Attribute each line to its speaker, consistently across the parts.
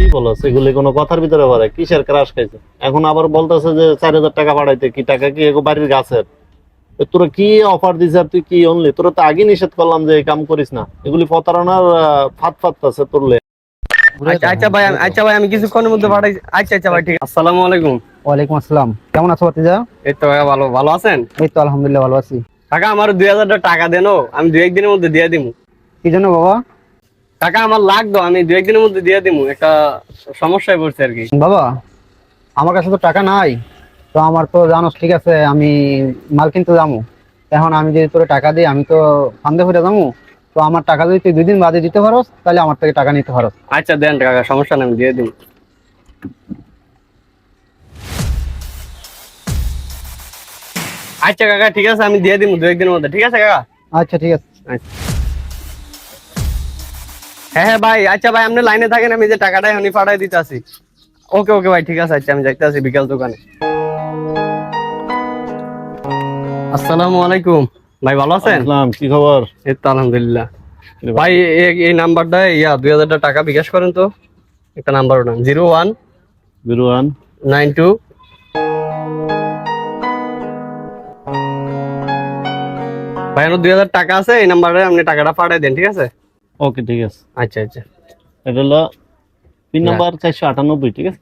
Speaker 1: কি বলো? এগুলি কোনো কথার ভিতরে পড়ে। কিসের ক্রাশ খাইছে? এখন আবার বলতেছে যে চার হাজার টাকা পাঠাইতে। কি টাকা কি বাড়ির গাছের? তোরা কি অফার দিছে আর তুই কি অনলি তোরা তো আগে নিষেধ করলাম যে এই কাম করিস না। এগুলি প্রতারণার আহ, ফাঁদ ফাঁদ আছে তোরলে
Speaker 2: আচ্ছা আচ্ছা ভাই আমি- আচ্ছা ভাই আমি কিছুক্ষণের মধ্যে পাঠাই আচ্ছা আচ্ছা ভাই ঠিক আসসালামু আলাইকুম।
Speaker 3: ওয়ালাইকুম আসসালাম। কেমন আছো ভাতিজা?
Speaker 2: এই তো ভালো। ভালো আছেন?
Speaker 3: এই তো আলহামদুলিল্লাহ ভালো আছি।
Speaker 2: কাকা আমার দুই হাজার টাকা দেন আমি দুই একদিনের মধ্যে দিয়ে দিব
Speaker 3: কি জন্য বাবা?
Speaker 2: টাকা আমার লাগতো আমি দু একদিনের মধ্যে দিয়ে দিব একটা সমস্যায় পড়ছে আর কি।
Speaker 3: বাবা আমার কাছে তো টাকা নাই তো আমার তো জানোস ঠিক আছে আমি মাল কিনতে যাব এখন আমি যদি তোর টাকা দিই আমি তো ফান্দে ফিরে যাব তো আমার টাকা যদি তুই দুই দিন বাদে দিতে পারোস তাহলে আমার থেকে টাকা নিতে পারোস।
Speaker 2: আচ্ছা দেন কাকা সমস্যা নেই আমি দিয়ে দিব আচ্ছা কাকা ঠিক আছে আমি দিয়ে দিব দু একদিনের মধ্যে ঠিক আছে কাকা?
Speaker 3: আচ্ছা ঠিক আছে।
Speaker 2: হ্যাঁ হ্যাঁ ভাই আচ্ছা ভাই আপনি লাইনে থাকেন আমি যে টাকাটা এখনই পাঠাই দিতে আসি ওকে ওকে ভাই ঠিক আছে আচ্ছা আমি যাইতে আসি বিকাল দোকানে। আসসালামু আলাইকুম। ভাই ভালো আছেন?
Speaker 1: কি খবর?
Speaker 2: এই তো আলহামদুলিল্লাহ। ভাই। এই- এই নাম্বারটা ইয়া দুই হাজার টাকা বিকাশ করেন তো? একটা নাম্বার ওটা জিরো ওয়ান
Speaker 1: বিরুয়ান
Speaker 2: নাইন টু ভাই আমার দুই হাজার টাকা আছে এই নাম্বারে আপনি টাকাটা পাঠাই দেন ঠিক আছে?
Speaker 1: ওকে ঠিক আছে।
Speaker 2: আচ্ছা আচ্ছা।
Speaker 1: এটা হলো পিন নাম্বার চারশো আটানব্বই ঠিক আছে?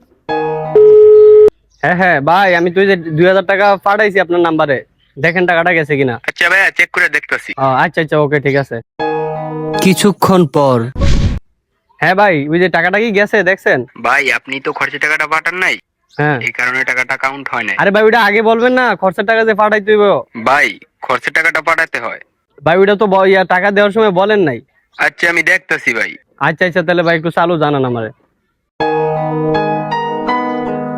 Speaker 2: হ্যাঁ হ্যাঁ ভাই আমি তুই যে দুই হাজার টাকা পাঠাইছি আপনার নাম্বারে দেখেন টাকাটা গেছে কিনা।
Speaker 4: আচ্ছা ভাই চেক করে দেখতেছি।
Speaker 2: ও, আচ্ছা আচ্ছা ওকে ঠিক আছে।
Speaker 5: কিছুক্ষণ পর।
Speaker 2: হ্যাঁ ভাই ওই যে টাকাটা কি গেছে দেখছেন?
Speaker 4: ভাই আপনি তো খরচের টাকাটা পাঠান নাই।
Speaker 2: হ্যাঁ।
Speaker 4: এই কারণে টাকাটা কাউন্ট হয় না
Speaker 2: আরে ভাই ওটা আগে বলবেন না খরচের টাকা যে পাঠাইতে হইব।
Speaker 4: ভাই খরচের টাকাটা পাঠাতে হয়।
Speaker 2: ভাই ওটা তো টাকা দেওয়ার সময় বলেন নাই।
Speaker 4: আচ্ছা আমি দেখতেছি ভাই।
Speaker 2: আচ্ছা আচ্ছা তাহলে ভাই একটু চালু জানান আমারে।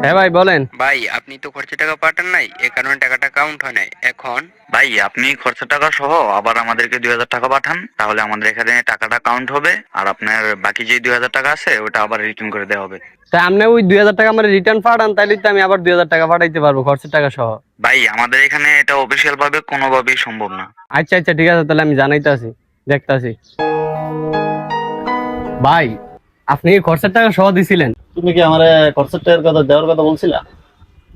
Speaker 2: হ্যাঁ ভাই বলেন।
Speaker 4: ভাই আপনি তো খরচের টাকা পাঠান নাই এই কারণে টাকাটা কাউন্ট হয় নাই। এখন ভাই আপনি খরচের টাকা সহ আবার আমাদেরকে দুই হাজার টাকা পাঠান তাহলে আমাদের এখানে টাকাটা কাউন্ট হবে আর আপনার বাকি যে দুই হাজার টাকা আছে ওটা আবার রিটার্ন করে দেওয়া হবে।
Speaker 2: তাই আপনি ওই দুই হাজার টাকা আমার রিটার্ন পাঠান তাহলে তো আমি আবার দুই হাজার টাকা পাঠাইতে পারব খরচের টাকা সহ।
Speaker 4: ভাই আমাদের এখানে এটা অফিসিয়াল ভাবে কোনোভাবেই সম্ভব না।
Speaker 2: আচ্ছা আচ্ছা ঠিক আছে তাহলে আমি জানাইতে আসি দেখতে আসি ভাই আপনি খরচের টাকা সহ দিছিলেন?
Speaker 1: তুমি কি আমার খরচের টাকার কথা দেওয়ার কথা বলছিলা?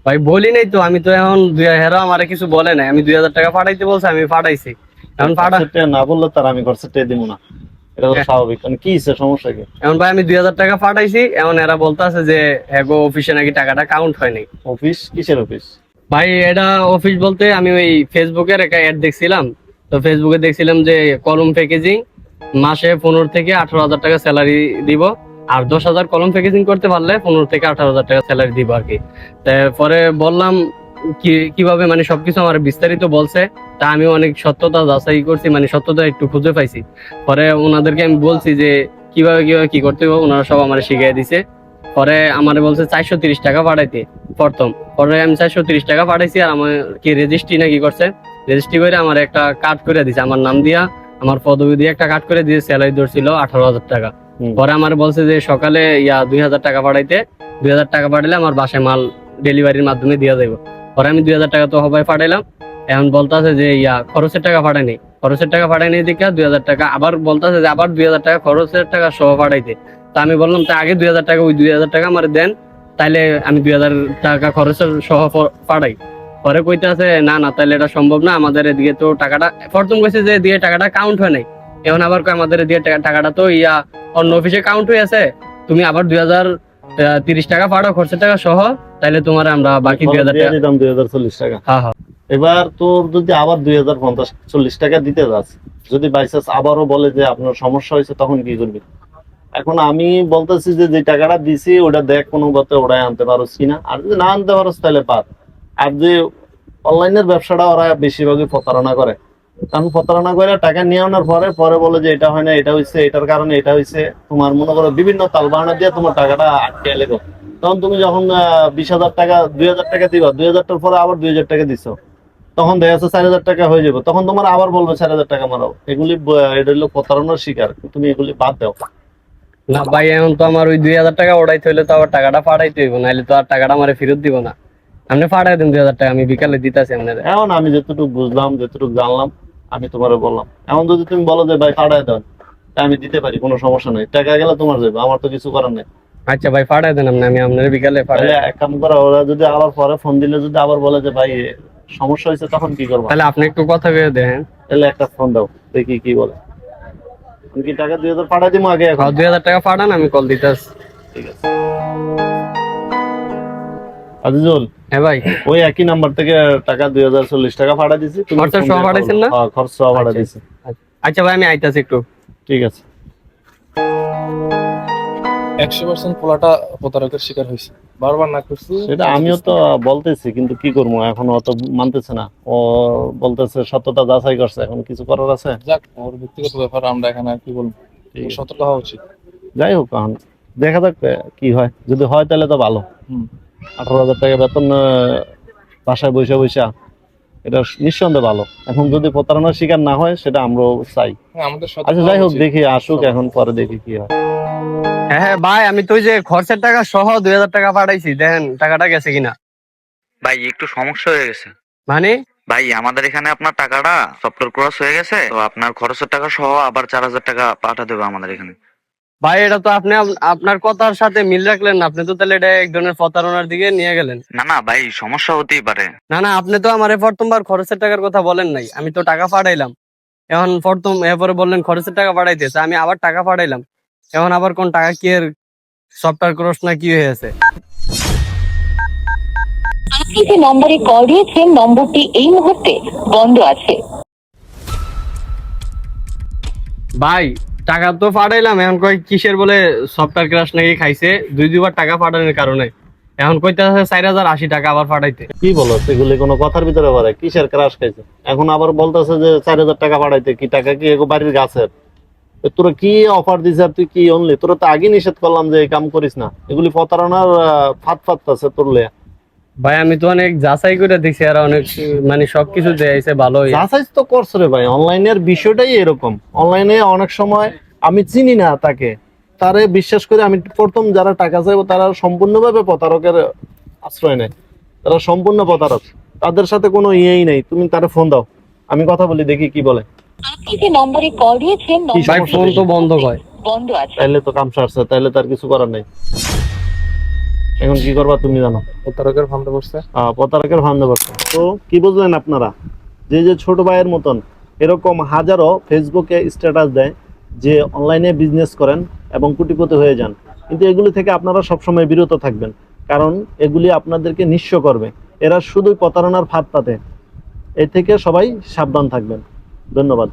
Speaker 2: ভাই বলি নাই তো আমি তো এখন দুই হেরো আমারে কিছু বলে নাই। আমি দুই হাজার টাকা পাঠাইতে বলছি আমি পাঠাইছি। এখন পাঠা
Speaker 1: না বললে তার আমি খরচের টাকা দিব না। এটা তো স্বাভাবিক। কারণ কি হচ্ছে সমস্যা কি?
Speaker 2: এখন ভাই আমি দুই হাজার টাকা পাঠাইছি এখন এরা বলতেছে যে হ্যাগো অফিসে নাকি টাকাটা কাউন্ট হয় নাই
Speaker 1: অফিস কিসের অফিস
Speaker 2: ভাই এটা অফিস বলতে আমি ওই ফেসবুকের একটা অ্যাড দেখছিলাম। তো ফেসবুকে দেখছিলাম যে কলম প্যাকেজিং মাসে পনেরো থেকে আঠারো হাজার টাকা স্যালারি দিব। আর দশ হাজার কলম প্যাকেজিং করতে পারলে পনেরো থেকে আঠারো হাজার টাকা স্যালারি দিব আর কি। পরে বললাম কীভাবে মানে সবকিছু আমার বিস্তারিত বলছে। তা আমি অনেক সত্যতা যাচাই করছি মানে সত্যতা একটু খুঁজে পাইছি। পরে ওনাদেরকে আমি বলছি যে, কীভাবে কীভাবে কি করতে হবে, ওনারা সব আমার শিখিয়ে দিছে। পরে আমার বলছে চারশো তিরিশ টাকা পাঠাইতে, প্রথম। পরে আমি চারশো তিরিশ টাকা পাঠাইছি আর আমার কি রেজিস্ট্রি না কি করছে। রেজিস্ট্রি করে আমার একটা কার্ড করে দিয়েছে আমার নাম দিয়া আমার পদবি দিয়ে একটা কার্ড করে দিয়ে স্যালারি ধরছিল আঠারো হাজার টাকা। পরে আমার বলছে যে সকালে ইয়া দুই হাজার টাকা পাঠাইতে দুই হাজার টাকা পাঠালে আমার বাসায় মাল ডেলিভারির মাধ্যমে দিয়ে দেবো। পরে আমি দুই হাজার টাকা তো হবাই পাঠাইলাম। এখন বলতেছে যে ইয়া খরচের টাকা পাঠায়নি। খরচের টাকা পাঠায়নি দেখে দুই হাজার টাকা আবার বলতেছে যে আবার দুই হাজার টাকা খরচের টাকা সহ পাঠাইতে। তা আমি বললাম তা আগে দুই হাজার টাকা ওই দুই হাজার টাকা আমার দেন তাইলে আমি দুই হাজার টাকা খরচের সহ পাঠাই। পরে কইতে আছে না না তাহলে এটা সম্ভব না আমাদের এদিকে তো টাকাটা প্রথম কইছে যে দিয়ে টাকাটা কাউন্ট হয় নাই। এখন আবার কয় আমাদের টাকা- টাকাটা তো ইয়া অন্য অফিসে কাউন্ট হয়ে আছে। তুমি আবার দুই হাজার তিরিশ টাকা পাঠাও খরচের টাকা সহ তাইলে তোমার আমরা বাকি দুই হাজার টাকা
Speaker 1: দিতাম দুই হাজার চল্লিশ টাকা।
Speaker 2: হ্যাঁ হ্যাঁ।
Speaker 1: এবার তোর যদি আবার দুই হাজার পঞ্চাশ চল্লিশ টাকা দিতে যাস যদি বাইচান্স আবারও বলে যে আপনার সমস্যা হয়েছে তখন কি করবি? এখন আমি বলতেছি যে যে টাকাটা দিছি ওটা দেখ কোনো গতে ওরাই আনতে পারোস কিনা আর যদি না আনতে পারোস তাহলে পার আর যে অনলাইনের ব্যবসাটা ওরা বেশিরভাগই প্রতারণা করে। কারণ প্রতারণা করে টাকা নিয়ে আনার পরে পরে বলে যে এটা হয় না, এটা হয়েছে এটার কারণে এটা হয়েছে তোমার মনে করো বিভিন্ন দিয়ে তোমার টাকাটা আটকে তখন তুমি যখন বিশ হাজার টাকা, দুই হাজার টাকা দিবা, দুই হাজারটার পরে আবার দুই হাজার টাকা দিছো। তখন দেখা যাচ্ছে চার হাজার টাকা হয়ে যাবে। তখন তোমার আবার বলবে চার হাজার টাকা মারাও। এগুলি এটা হলো প্রতারণার শিকার। তুমি এগুলি বাদ দাও।
Speaker 2: না ভাই, এখন তো আমার ওই দুই হাজার টাকা ওড়াইতে হইলে তো আবার টাকাটা পাঠাইতে হইব নাহলে তো আর টাকাটা আমার ফেরত দিব না। আপনি পাঠাই দেন দুই হাজার টাকা আমি বিকালে দিতেছি আপনার।
Speaker 1: এখন আমি যতটুকু বুঝলাম যতটুকু জানলাম আমি তোমার বললাম। এখন যদি তুমি বলো যে ভাই পাঠায় দেন আমি দিতে পারি কোনো সমস্যা নেই। টাকা গেলে তোমার যাবে আমার তো কিছু করার নেই।
Speaker 2: আচ্ছা ভাই পাঠাই দেন আপনি আমি আপনার বিকালে পাঠাই
Speaker 1: এক কাম করা ওরা যদি আবার পরে ফোন দিলে যদি আবার বলে যে ভাই সমস্যা হয়েছে তখন কি করব?
Speaker 2: তাহলে আপনি একটু কথা বলে দেখেন
Speaker 1: তাহলে একটা ফোন দাও দেখি কি বলে। কি টাকা দুই হাজার পাঠাই দিব আগে এখন?
Speaker 2: দুই হাজার টাকা পাঠান আমি কল দিতে
Speaker 1: ঠিক আছে। আজিজুল
Speaker 2: হ্যাঁ ভাই।
Speaker 1: ওই একই নাম্বার থেকে টাকা দুই হাজার চল্লিশ টাকা ভাড়া দিছি তুমি
Speaker 2: খরচা সহ
Speaker 1: দিয়ে
Speaker 2: না?
Speaker 1: হ্যাঁ, খরচ সহ ভাড়া
Speaker 2: আচ্ছা।
Speaker 1: দিছি
Speaker 2: আচ্ছা ভাই আমি আইতাছি একটু।
Speaker 1: ঠিক আছে।
Speaker 6: একশো পার্সেন্ট পোলাটা প্রতারকের শিকার হয়েছে। বারবার না করছি।
Speaker 1: সেটা আমিও তো বলতেছি কিন্তু কি করব? এখন অত মানতেছে না। ও বলতেছে সত্যতা যাচাই করছে এখন কিছু করার আছে?
Speaker 6: যাক ওর ব্যক্তিগত ব্যাপার আমরা এখানে আর কি বলব? সতর্ক হওয়া উচিত।
Speaker 1: যাই হোক এখন দেখা যাক কি হয়। যদি হয় তাহলে তো ভালো।
Speaker 6: হুম।
Speaker 1: আঠারো হাজার টাকা বেতন বাসায় বসে বসে। এটা নিঃসন্দেহে ভালো। এখন যদি প্রতারণার শিকার না হয় সেটা আমরাও চাই।
Speaker 6: হ্যাঁ,
Speaker 1: আচ্ছা যাই হোক দেখি আসুক এখন পরে দেখি কি হয়।
Speaker 2: হ্যাঁ হ্যাঁ ভাই আমি তো ওই যে খরচের টাকা সহ দুই হাজার টাকা পাঠাইছি। দেখেন টাকাটা গেছে কিনা।
Speaker 4: ভাই একটু সমস্যা হয়ে গেছে।
Speaker 2: মানে?
Speaker 4: ভাই আমাদের এখানে আপনার টাকাটা সফটওয়্যার ক্রস হয়ে গেছে তো আপনার খরচের টাকা সহ আবার চার হাজার টাকা পাঠাতে হবে আমাদের এখানে।
Speaker 2: ভাই এটা তো আপনি আপ- আপনার কথার সাথে মিল রাখলেন না। আপনি তো তাহলে এটা এক ধরনের প্রতারণার দিকে নিয়ে গেলেন।
Speaker 4: না না ভাই সমস্যা হতেই পারে।
Speaker 2: না না আপনি তো আমার প্রথমবার খরচের টাকার কথা বলেন নাই। আমি তো টাকা পাঠাইলাম। এখন প্রথম এরপরে বললেন খরচের টাকা পাঠাইতেছে আমি আবার টাকা পাঠাইলাম। এখন আবার কোন টাকা কি এর সফটওয়্যার ক্রস না কি হয়েছে
Speaker 7: আপনি যে নম্বরে কল দিয়েছেন নম্বরটি এই মুহূর্তে বন্ধ আছে।
Speaker 2: ভাই টাকা তো পাঠাইলাম, এখন কই কিসের বলে সফটওয়্যার ক্রাশ নাকি খাইছে, দুই দুইবার টাকা পাঠানোর কারণে। এখন কইতে আছে চার হাজার আশি টাকা আবার পাঠাইতে।
Speaker 1: কি বলো, সেগুলি কোনো কথার ভিতরে পারে কিসের ক্রাশ খাইছে? এখন আবার বলতেছে যে চার হাজার টাকা পাঠাইতে, কি টাকা কি এগো বাড়ির গাছের? তোরা কি অফার আর তুই কি অনলি তোরা তো আগে নিষেধ করলাম যে কাম করিস না। এগুলি প্রতারণার আছে তোর লিয়া।
Speaker 2: ভাই আমি তো অনেক যাচাই করে দেখছি আর অনেক মানে সবকিছু দেয়াইছে ভালোই।
Speaker 1: যাচাই তো করছ রে ভাই অনলাইনের বিষয়টাই এরকম। অনলাইনে অনেক সময় আমি চিনি না তাকে। তারে বিশ্বাস করে আমি প্রথম যারা টাকা চাইব তারা সম্পূর্ণভাবে প্রতারকের আশ্রয় নেয়। তারা সম্পূর্ণ প্রতারক। তাদের সাথে কোনো ইয়েই নেই। তুমি তারে ফোন দাও। আমি কথা বলি দেখি কি বলে।
Speaker 7: আপনি যে নম্বরে কল দিয়েছেন
Speaker 2: ভাই ফোন তো বন্ধ হয়।
Speaker 7: বন্ধ আছে।
Speaker 1: তাইলে তো কাম সারছে তাইলে তার কিছু করার নেই। এখন কি করবা তুমি জানো?
Speaker 6: প্রতারকের ফান্দে
Speaker 1: আহ, প্রতারকের ফান্দে বসছে। তো কি বুঝলেন আপনারা? যে যে ছোট ভাইয়ের মতন এরকম হাজারো ফেসবুকে স্ট্যাটাস দেয় যে অনলাইনে বিজনেস করেন এবং কোটিপতি হয়ে যান। কিন্তু এগুলি থেকে আপনারা সবসময় বিরত থাকবেন। কারণ এগুলি আপনাদেরকে নিঃস্ব করবে। এরা শুধুই প্রতারণার ফাঁদ পাতে। এ থেকে সবাই সাবধান থাকবেন। ধন্যবাদ।